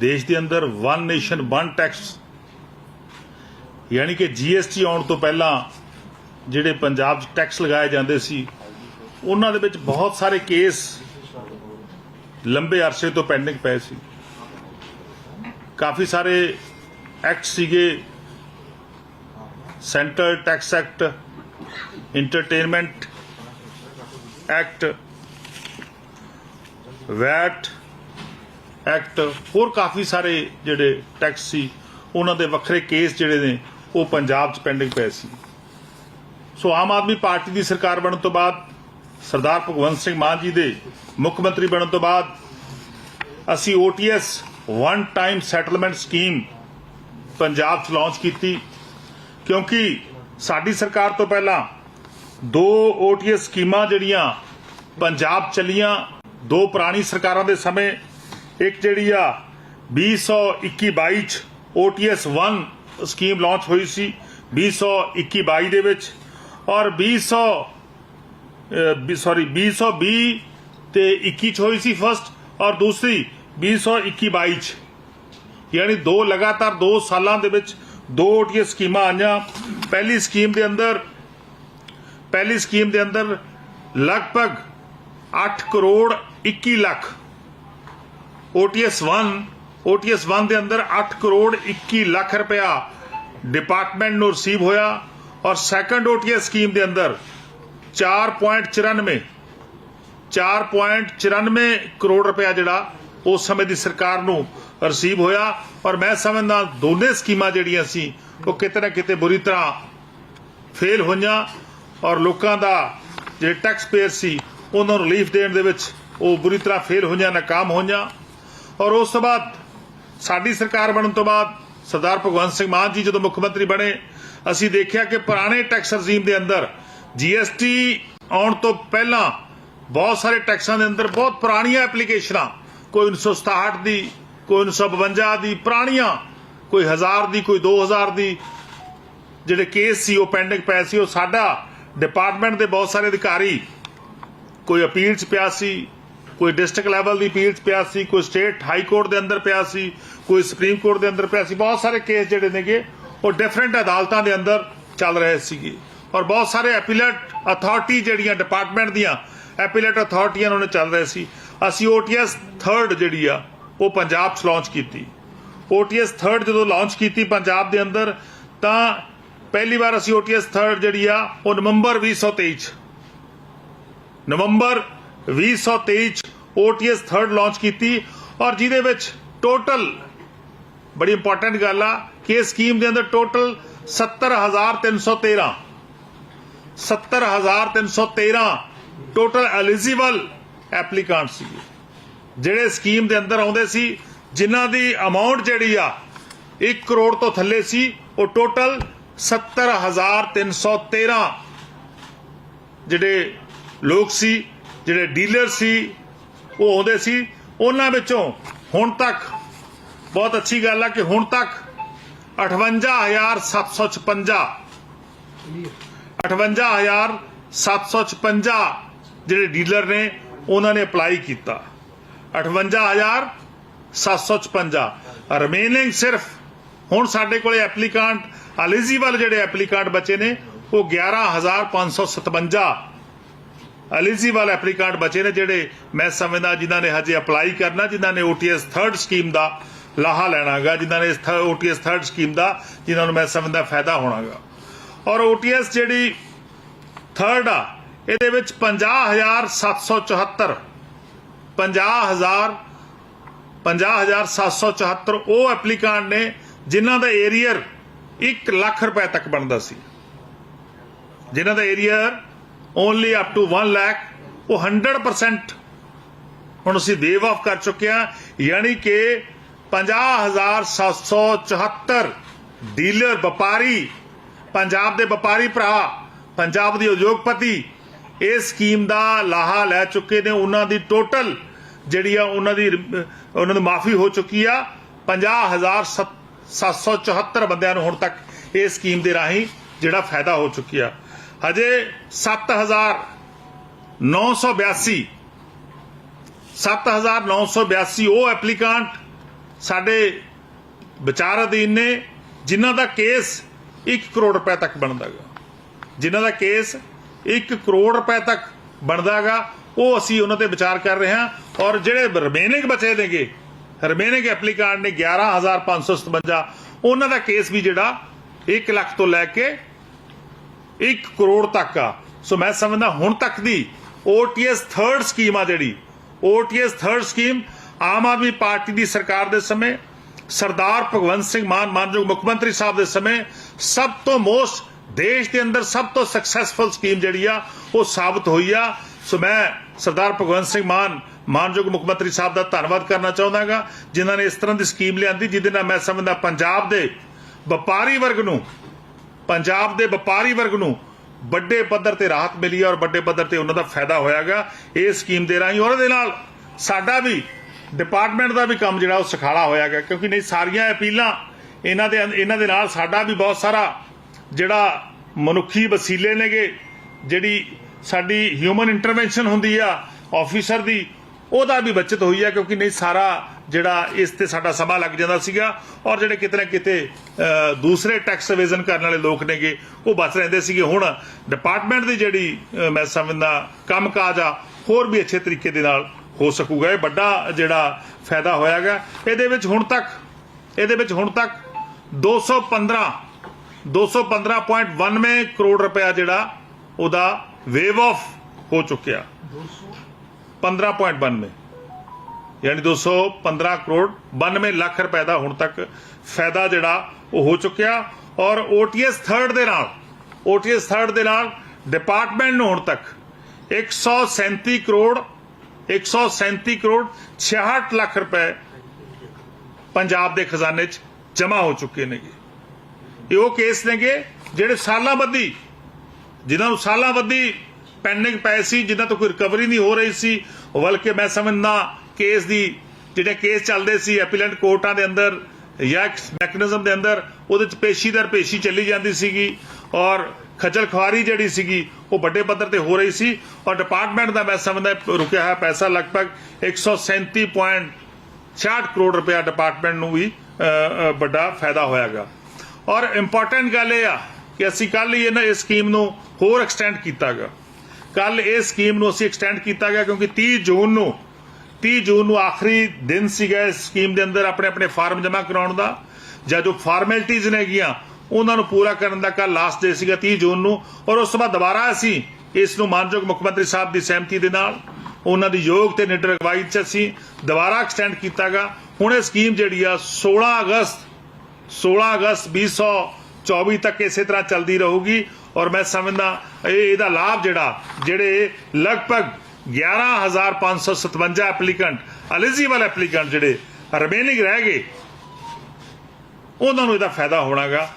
ਦੇਸ਼ ਦੇ ਅੰਦਰ ਵਨ ਨੇਸ਼ਨ ਵਨ ਟੈਕਸ ਯਾਨੀ ਕਿ ਜੀਐਸਟੀ ਆਉਣ ਤੋਂ ਪਹਿਲਾਂ ਜਿਹੜੇ ਪੰਜਾਬ 'ਚ ਟੈਕਸ ਲਗਾਏ ਜਾਂਦੇ ਸੀ, ਉਹਨਾਂ ਦੇ ਵਿੱਚ ਬਹੁਤ ਸਾਰੇ ਕੇਸ ਲੰਬੇ ਅਰਸੇ ਤੋਂ ਪੈਂਡਿੰਗ ਪਏ ਸੀ। ਕਾਫੀ ਸਾਰੇ ਐਕਟ ਸੀਗੇ central tax act entertainment act VAT act ਹੋਰ ਕਾਫੀ ਸਾਰੇ ਜਿਹੜੇ ਟੈਕਸ ਸੀ, ਉਹਨਾਂ ਦੇ ਵੱਖਰੇ ਕੇਸ ਜਿਹੜੇ ਨੇ, ਉਹ ਪੰਜਾਬ 'ਚ ਪੈਂਡਿੰਗ ਪਏ ਸੀ। ਸੋ ਆਮ ਆਦਮੀ ਪਾਰਟੀ ਦੀ ਸਰਕਾਰ ਬਣਨ ਤੋਂ ਬਾਅਦ, ਸਰਦਾਰ ਭਗਵੰਤ ਸਿੰਘ ਮਾਨ ਜੀ ਦੇ ਮੁੱਖ ਮੰਤਰੀ ਬਣਨ ਤੋਂ ਬਾਅਦ, ਅਸੀਂ OTS one time settlement scheme Punjab 'ਚ ਲਾਂਚ ਕੀਤੀ, ਕਿਉਂਕਿ ਸਾਡੀ ਸਰਕਾਰ ਤੋਂ ਪਹਿਲਾਂ ਦੋ OTS ਸਕੀਮਾਂ ਜਿਹੜੀਆਂ ਪੰਜਾਬ 'ਚ ਚੱਲੀਆਂ, ਦੋ ਪੁਰਾਣੀ ਸਰਕਾਰਾਂ ਦੇ ਸਮੇਂ ਇੱਕ ਜਿਹੜੀ ਆ 2021-22 ਚ OTS 1 ਸਕੀਮ ਲਾਂਚ ਹੋਈ ਸੀ 2021-22 ਦੇ ਵਿੱਚ। ਔਰ 200 ਸੌਰੀ 2020 ਤੇ 21 ਚ ਹੋਈ ਸੀ ਫਸਟ ਔਰ ਦੂਸਰੀ 2021-22 ਚ। ਯਾਨੀ ਦੋ, ਲਗਾਤਾਰ ਦੋ ਸਾਲਾਂ ਦੇ ਵਿੱਚ ਦੋ OTS ਸਕੀਮਾਂ ਆਈਆਂ। ਪਹਿਲੀ ਸਕੀਮ ਦੇ ਅੰਦਰ, ਪਹਿਲੀ ਸਕੀਮ ਦੇ ਅੰਦਰ ਲਗਭਗ 8 ਕਰੋੜ 21 ਲੱਖ OTS 1 OTS 1 ਦੇ ਅੰਦਰ 8 ਕਰੋੜ 21 ਲੱਖ ਰੁਪਇਆ ਡਿਪਾਰਟਮੈਂਟ ਨੂੰ ਰਿਸੀਵ ਹੋਇਆ ਔਰ ਸੈਕੰਡ OTS ਸਕੀਮ ਦੇ ਅੰਦਰ 4.94 4.94 ਕਰੋੜ ਰੁਪਇਆ ਜਿਹੜਾ ਉਸ ਸਮੇਂ ਦੀ ਸਰਕਾਰ ਨੂੰ ਰਿਸੀਵ ਹੋਇਆ ਔਰ ਮੈਂ ਸਮਝਦਾ ਦੋਨੇ ਸਕੀਮਾਂ ਜਿਹੜੀਆਂ ਸੀ, ਉਹ ਕਿਤੇ ਨਾ ਕਿਤੇ ਬੁਰੀ ਤਰ੍ਹਾਂ ਫੇਲ ਹੋਈਆਂ ਔਰ ਲੋਕਾਂ ਦਾ ਜਿਹੜੇ ਟੈਕਸ ਪੇਅਰ ਸੀ, ਉਹਨਾਂ ਨੂੰ ਰਿਲੀਫ ਦੇਣ ਦੇ ਵਿੱਚ ਉਹ ਬੁਰੀ ਤਰ੍ਹਾਂ ਫੇਲ ਹੋਈਆਂ, ਨਾਕਾਮ ਹੋਈਆਂ। ਔਰ ਉਸ ਤੋਂ ਬਾਅਦ ਸਾਡੀ ਸਰਕਾਰ ਬਣਨ ਤੋਂ ਬਾਅਦ ਸਰਦਾਰ ਭਗਵੰਤ ਸਿੰਘ ਮਾਨ ਜੀ ਜਦੋਂ ਮੁੱਖ ਮੰਤਰੀ ਬਣੇ, ਅਸੀਂ ਦੇਖਿਆ ਕਿ ਪੁਰਾਣੇ ਟੈਕਸ ਰਜੀਮ ਦੇ ਅੰਦਰ ਜੀਐਸਟੀ ਆਉਣ ਤੋਂ ਪਹਿਲਾਂ ਬਹੁਤ ਸਾਰੇ ਟੈਕਸਾਂ ਦੇ ਅੰਦਰ ਬਹੁਤ ਪੁਰਾਣੀਆਂ ਐਪਲੀਕੇਸ਼ਨਾਂ, ਕੋਈ 1967 ਦੀ, ਕੋਈ 1952 ਦੀ, ਪੁਰਾਣੀਆਂ, ਕੋਈ 1000 ਦੀ, ਕੋਈ 2000 ਦੀ, ਜਿਹੜੇ ਕੇਸ ਸੀ ਉਹ ਪੈਂਡਿੰਗ ਪਏ ਸੀ, ਉਹ ਸਾਡਾ ਡਿਪਾਰਟਮੈਂਟ ਦੇ ਬਹੁਤ ਸਾਰੇ ਅਧਿਕਾਰੀ, ਕੋਈ ਅਪੀਲ 'ਚ ਪਿਆ ਸੀ ਕੋਈ ਡਿਸਟ੍ਰਿਕਟ ਲੈਵਲ ਦੀ ਅਪੀਲ 'ਚ ਪਿਆ ਸੀ, ਕੋਈ ਸਟੇਟ ਹਾਈ ਕੋਰਟ ਦੇ ਅੰਦਰ ਪਿਆ ਸੀ, ਕੋਈ ਸੁਪਰੀਮ ਕੋਰਟ ਦੇ ਅੰਦਰ ਪਿਆ ਸੀ, ਬਹੁਤ ਸਾਰੇ ਕੇਸ ਜਿਹੜੇ ਨੇਗੇ, ਉਹ ਡਿਫਰੈਂਟ ਅਦਾਲਤਾਂ ਦੇ ਅੰਦਰ ਚੱਲ ਰਹੇ ਸੀਗੇ। ਔਰ ਬਹੁਤ ਸਾਰੇ ਐਪੀਲੇਟ ਅਥਾਰਟੀ ਜਿਹੜੀਆਂ ਡਿਪਾਰਟਮੈਂਟ ਦੀਆਂ ਐਪੀਲੇਟ ਅਥਾਰਟੀਆਂ ਉਹਨਾਂ ਚੱਲ ਰਹੇ ਸੀ। ਅਸੀਂ OTS 3rd ਜਿਹੜੀ ਆ, ਉਹ ਪੰਜਾਬ 'ਚ ਲਾਂਚ ਕੀਤੀ। OTS 3rd ਜਦੋਂ ਲਾਂਚ ਕੀਤੀ ਪੰਜਾਬ ਦੇ ਅੰਦਰ, ਤਾਂ ਪਹਿਲੀ ਵਾਰ ਅਸੀਂ OTS 3rd ਜਿਹੜੀ ਆ, ਉਹ ਨਵੰਬਰ 2023 ਚ। ਨਵੰਬਰ 2023 ਚ OTS 3rd ਲਾਂਚ ਕੀਤੀ ਔਰ ਜਿਹਦੇ ਵਿੱਚ ਟੋਟਲ ਬੜੀ ਇੰਪੋਰਟੈਂਟ ਗੱਲ ਆ ਕਿ ਇਹ ਸਕੀਮ ਦੇ ਅੰਦਰ ਟੋਟਲ 70313 70313 ਟੋਟਲ ਐਲੀਜੀਬਲ ਐਪਲੀਕੈਂਟ ਸੀ ਜਿਹੜੇ ਸਕੀਮ ਦੇ ਅੰਦਰ ਆਉਂਦੇ ਸੀ, ਜਿਨ੍ਹਾਂ ਦੀ ਅਮਾਉਂਟ ਜਿਹੜੀ ਆ 1 ਕਰੋੜ ਤੋਂ ਥੱਲੇ ਸੀ, ਉਹ ਟੋਟਲ 70313 ਜਿਹੜੇ ਲੋਕ ਸੀ ਜਿਹੜੇ ਡੀਲਰ ਸੀ, ਉਹ ਆਉਂਦੇ ਸੀ। ਉਹਨਾਂ ਵਿੱਚੋਂ ਹੁਣ ਤੱਕ, ਬਹੁਤ ਅੱਛੀ ਗੱਲ ਆ ਕਿ ਹੁਣ ਤੱਕ 58756 58756 ਜਿਹੜੇ ਡੀਲਰ ਨੇ, ਉਹਨਾਂ ਨੇ ਅਪਲਾਈ ਕੀਤਾ। 58756 ਰਿਮੇਨਿੰਗ ਸਿਰਫ ਹੁਣ ਸਾਡੇ ਕੋਲੇ ਐਪਲੀਕੈਂਟ ਐਲੀਜੀਬਲ ਜਿਹੜੇ ਐਪਲੀਕੈਂਟ ਬਚੇ ਨੇ, ਉਹ 11557 ਐਲੀਜੀਬਲ ਐਪਲੀਕੈਂਟ ਬਚੇ ਨੇ ਜਿਹੜੇ ਮੈਂ ਸਮਝਦਾ ਜਿਨ੍ਹਾਂ ਨੇ ਹਜੇ ਅਪਲਾਈ ਕਰਨਾ, ਜਿਨ੍ਹਾਂ ਨੇ OTS 3rd ਸਕੀਮ ਦਾ ਲਾਹਾ ਲੈਣਾਗਾ, ਜਿਨ੍ਹਾਂ ਨੇ ਇਸ OTS 3rd ਸਕੀਮ ਦਾ, ਜਿਨ੍ਹਾਂ ਨੂੰ ਮੈਂ ਸਮਝਦਾ ਫਾਇਦਾ ਹੋਣਾਗਾ। ਔਰ OTS ਜਿਹੜੀ 3rd ਆ, ਇਹਦੇ ਵਿੱਚ 50774 50000 50774 ਉਹ ਐਪਲੀਕੈਂਟ ਨੇ, ਜਿਨ੍ਹਾਂ ਦਾ ਏਰੀਅਰ 1 ਲੱਖ ਰੁਪਏ ਤੱਕ ਬਣਦਾ ਸੀ। ਜਿਨ੍ਹਾਂ ਦਾ arrear only up to 1 lakh ਉਹ 100% ਹੁਣ ਅਸੀਂ ਦੇਵ ਆਫ ਕਰ ਚੁੱਕੇ ਹਾਂ, ਯਾਨੀ ਕਿ 50774 ਡੀਲਰ ਵਪਾਰੀ, ਪੰਜਾਬ ਦੇ ਵਪਾਰੀ ਭਰਾ, ਪੰਜਾਬ ਦੇ ਉਦਯੋਗਪਤੀ ਇਸ ਸਕੀਮ ਦਾ ਲਾਹਾ ਲੈ ਚੁੱਕੇ ਨੇ, ਉਹਨਾਂ ਦੀ ਟੋਟਲ ਜਿਹੜੀ ਆ, ਉਹਨਾਂ ਦੀ, ਉਹਨਾਂ ਨੂੰ ਮਾਫੀ ਹੋ ਚੁੱਕੀ ਆ 50774 ਬੰਦਿਆਂ ਨੂੰ ਹੁਣ ਤੱਕ ਇਸ ਸਕੀਮ ਦੇ ਰਾਹੀਂ ਜਿਹੜਾ ਫਾਇਦਾ ਹੋ ਚੁੱਕਿਆ ਹਜੇ 7982 7982 ਉਹ ਐਪਲੀਕੈਂਟ ਸਾਡੇ ਵਿਚਾਰ ਅਧੀਨ ਨੇ, ਜਿਨ੍ਹਾਂ ਦਾ ਕੇਸ 1 ਕਰੋੜ ਰੁਪਏ ਤੱਕ ਬਣਦਾਗਾ ਜਿਨ੍ਹਾਂ ਦਾ ਕੇਸ 1 ਕਰੋੜ ਰੁਪਏ ਤੱਕ ਬਣਦਾਗਾ ਉਹ ਅਸੀਂ ਉਹਨਾਂ ਤੇ ਵਿਚਾਰ ਕਰ ਰਹੇ ਹਾਂ ਔਰ ਜਿਹੜੇ ਰਿਮੇਨਿੰਗ ਬਚੇ ਨੇਗੇ ਰਿਮੇਨਿੰਗ ਐਪਲੀਕਾਂਟ ਨੇ 11557 ਉਹਨਾਂ ਦਾ ਕੇਸ ਵੀ ਜਿਹੜਾ 1 ਲੱਖ ਤੋਂ ਲੈ ਕੇ 1 ਕਰੋੜ ਤੱਕ ਆ। ਸੋ ਮੈਂ ਸਮਝਦਾ ਹੁਣ ਤੱਕ ਦੀ OTS ਥਰਡ ਸਕੀਮ ਆ ਜਿਹੜੀ। OTS third scheme Aam Aadmi party ਦੀ ਸਰਕਾਰ ਦੇ ਸਮੇਂ, ਸਰਦਾਰ ਭਗਵੰਤ ਸਿੰਘ ਮਾਨ ਮਾਨਯੋਗ ਮੁੱਖ ਮੰਤਰੀ ਸਾਹਿਬ ਦੇ ਸਮੇਂ, ਸਭ ਤੋਂ ਮੋਸਟ ਦੇਸ਼ ਦੇ ਅੰਦਰ ਸਭ ਤੋਂ ਸਕਸੈਸਫੁਲ ਸਕੀਮ ਜਿਹੜੀ ਆ, ਉਹ ਸਾਬਤ ਹੋਈ ਆ। ਸੋ ਮੈਂ ਸਰਦਾਰ ਭਗਵੰਤ ਸਿੰਘ ਮਾਨ ਮਾਨਯੋਗ ਮੁੱਖ ਮੰਤਰੀ ਸਾਹਿਬ ਦਾ ਧੰਨਵਾਦ ਕਰਨਾ ਚਾਹੁੰਦਾਗਾ, ਜਿਨ੍ਹਾਂ ਨੇ ਇਸ ਤਰ੍ਹਾਂ ਦੀ ਸਕੀਮ ਲਿਆਂਦੀ, ਜਿਹਦੇ ਨਾਲ ਮੈਂ ਸਮਝਦਾ ਪੰਜਾਬ ਦੇ ਵਪਾਰੀ ਵਰਗ ਨੂੰ ਪੰਜਾਬ ਦੇ ਵਪਾਰੀ ਵਰਗ ਨੂੰ ਵੱਡੇ ਪੱਧਰ ਤੇ ਰਾਹਤ ਮਿਲੀ ਔਰ ਵੱਡੇ ਪੱਧਰ ਤੇ ਉਹਨਾਂ ਦਾ ਫਾਇਦਾ ਹੋਇਆਗਾ ਇਹ ਸਕੀਮ ਦੇ ਰਾਹੀਂ। ਉਹਨਾਂ ਦੇ ਨਾਲ ਸਾਡਾ ਵੀ ਡਿਪਾਰਟਮੈਂਟ ਦਾ ਵੀ ਕੰਮ ਜਿਹੜਾ ਉਹ ਸਖਾਲਾ ਹੋਇਆਗਾ ਕਿਉਂਕਿ ਨਹੀਂ ਸਾਰੀਆਂ ਅਪੀਲਾਂ ਇਹਨਾਂ ਦੇ ਇਹਨਾਂ ਦੇ ਨਾਲ ਸਾਡਾ ਵੀ ਬਹੁਤ ਸਾਰਾ ਜਿਹੜਾ ਮਨੁੱਖੀ ਵਸੀਲੇ ਨੇਗੇ, ਜਿਹੜੀ ਸਾਡੀ ਹਿਊਮਨ ਇੰਟਰਵੈਂਸ਼ਨ ਹੁੰਦੀ ਆ ਆਫੀਸਰ ਦੀ ਉਹਦਾ ਵੀ ਬਚਤ ਹੋਈ ਹੈ ਕਿਉਂਕਿ ਨਹੀਂ, ਸਾਰਾ ਜਿਹੜਾ ਇਸ ਤੇ ਸਾਡਾ ਸਮਾਂ ਲੱਗ ਜਾਂਦਾ ਸੀਗਾ ਔਰ ਜਿਹੜੇ ਕਿਤੇ ਨਾ ਕਿਤੇ ਦੂਸਰੇ ਟੈਕਸ ਇਵੇਜ਼ਨ ਕਰਨ ਵਾਲੇ ਲੋਕ ਨੇਗੇ, ਉਹ ਬਚ ਰਹਿੰਦੇ ਸੀਗੇ। ਹੁਣ ਡਿਪਾਰਟਮੈਂਟ ਦੀ ਜਿਹੜੀ ਮੈਂ ਸਮਝਦਾ, ਕੰਮਕਾਜ ਆ, ਹੋਰ ਵੀ ਅੱਛੇ ਤਰੀਕੇ ਦੇ ਨਾਲ ਹੋ ਸਕੂਗਾ। ਇਹ ਵੱਡਾ ਜਿਹੜਾ ਫਾਇਦਾ ਹੋਇਆਗਾ ਇਹਦੇ ਵਿੱਚ ਹੁਣ ਤੱਕ, ਇਹਦੇ ਵਿੱਚ ਹੁਣ ਤੱਕ 215 215.92 ਕਰੋੜ ਰੁਪਇਆ ਜਿਹੜਾ ਉਹਦਾ ਵੇਵ ਆਫ ਹੋ ਚੁੱਕਿਆ। 15.92 ਯਾਨੀ 215 ਕਰੋੜ 92 ਲੱਖ ਰੁਪਏ ਦਾ ਹੁਣ ਤੱਕ ਫਾਇਦਾ ਜਿਹੜਾ ਉਹ ਹੋ ਚੁੱਕਿਆ ਔਰ OTS ਥਰਡ ਦੇ ਨਾਲ OTS ਥਰਡ ਦੇ ਨਾਲ ਡਿਪਾਰਟਮੈਂਟ ਨੂੰ ਹੁਣ ਤੱਕ 137 ਕਰੋੜ 137 ਕਰੋੜ 66 ਲੱਖ ਰੁਪਏ ਪੰਜਾਬ ਦੇ ਖਜ਼ਾਨੇ 'ਚ ਜਮ੍ਹਾਂ ਹੋ ਚੁੱਕੇ ਨੇਗੇ। ਇਹ ਉਹ ਕੇਸ ਨੇਗੇ ਜਿਹੜੇ ਸਾਲਾਂ ਬੱਧੀ, ਜਿਨ੍ਹਾਂ ਨੂੰ ਸਾਲਾਂ ਬੱਧੀ ਪੈਂਡਿੰਗ ਪਏ ਸੀ ਜਿਨ੍ਹਾਂ ਤੋਂ ਕੋਈ ਰਿਕਵਰੀ ਨਹੀਂ ਹੋ ਰਹੀ ਸੀ, ਬਲਕਿ ਮੈਂ ਸਮਝਦਾ ਕੇਸ ਦੀ, ਜਿਹੜੇ ਕੇਸ ਚੱਲਦੇ ਸੀ ਐਪੀਲੈਂਟ ਕੋਰਟਾਂ ਦੇ ਅੰਦਰ ਜਾਂ ਮੈਕਨਿਜ਼ਮ ਦੇ ਅੰਦਰ, ਉਹਦੇ ਚ ਪੇਸ਼ੀ ਦਰ ਪੇਸ਼ੀ ਚੱਲੀ ਜਾਂਦੀ ਸੀਗੀ ਔਰ ਖਜਲ ਖੁਆਰੀ ਜਿਹੜੀ ਸੀਗੀ, ਉਹ ਵੱਡੇ ਪੱਧਰ ਤੇ ਹੋ ਰਹੀ ਸੀ ਔਰ ਡਿਪਾਰਟਮੈਂਟ ਦਾ ਮੈਂ ਸਮਝਦਾ ਰੁਕਿਆ ਹੋਇਆ ਪੈਸਾ ਲਗਭਗ 137.66 ਕਰੋੜ ਰੁਪਇਆ ਡਿਪਾਰਟਮੈਂਟ ਨੂੰ ਵੀ ਵੱਡਾ ਫਾਇਦਾ ਹੋਇਆਗਾ। ਔਰ ਇੰਪੋਰਟੈਂਟ ਗੱਲ ਇਹ ਆ ਕਿ ਅਸੀਂ ਕੱਲ ਹੀ ਇਹਨਾਂ ਇਸ ਸਕੀਮ ਨੂੰ ਹੋਰ ਐਕਸਟੈਂਡ ਕੀਤਾਗਾ। ਕੱਲ ਇਹ ਸਕੀਮ ਨੂੰ ਅਸੀਂ ਐਕਸਟੈਂਡ ਕੀਤਾ ਗਿਆ ਕਿਉਂਕਿ 30 ਜੂਨ ਨੂੰ 30 ਜੂਨ ਨੂੰ ਆਖਰੀ ਦਿਨ ਸੀਗਾ ਇਸ ਸਕੀਮ ਦੇ ਅੰਦਰ ਆਪਣੇ ਆਪਣੇ ਫਾਰਮ ਜਮ੍ਹਾਂ ਕਰਾਉਣ ਦਾ। ਜਾਂ ਜੋ ਫਾਰਮੈਲਿਟੀਆਂ ਨੇਗੀਆਂ ਉਹਨਾਂ ਨੂੰ ਪੂਰਾ ਕਰਨ ਦਾ ਕੱਲ ਲਾਸਟ ਡੇ ਸੀਗਾ 30 ਜੂਨ ਨੂੰ। ਔਰ ਉਸ ਤੋਂ ਬਾਅਦ ਦੁਬਾਰਾ ਅਸੀਂ ਇਸ ਨੂੰ ਮਾਨਯੋਗ ਮੁੱਖ ਮੰਤਰੀ ਸਾਹਿਬ ਦੀ ਸਹਿਮਤੀ ਦੇ ਨਾਲ, ਉਹਨਾਂ ਦੀ ਯੋਗ ਤੇ ਨਿਡਰ ਅਗਵਾਈ 'ਚ ਅਸੀਂ ਦੁਬਾਰਾ ਐਕਸਟੈਂਡ ਕੀਤਾਗਾ ਹੁਣ ਇਹ ਸਕੀਮ ਜਿਹੜੀ ਆ 16 ਅਗਸਤ 16 ਅਗਸਤ 2024 ਤੱਕ ਇਸੇ ਤਰ੍ਹਾਂ ਚੱਲਦੀ ਰਹੂਗੀ। ਔਰ ਮੈਂ ਸਮਝਦਾ ਇਹ ਇਹਦਾ ਲਾਭ ਜਿਹੜਾ, ਜਿਹੜੇ ਲਗਭਗ 11557 ਐਪਲੀਕੈਂਟ ਐਲੀਜੀਬਲ ਐਪਲੀਕੈਂਟ ਜਿਹੜੇ ਰਿਮੇਨਿੰਗ ਰਹਿ ਗਏ, ਉਹਨਾਂ ਨੂੰ ਇਹਦਾ ਫਾਇਦਾ ਹੋਣਾਗਾ।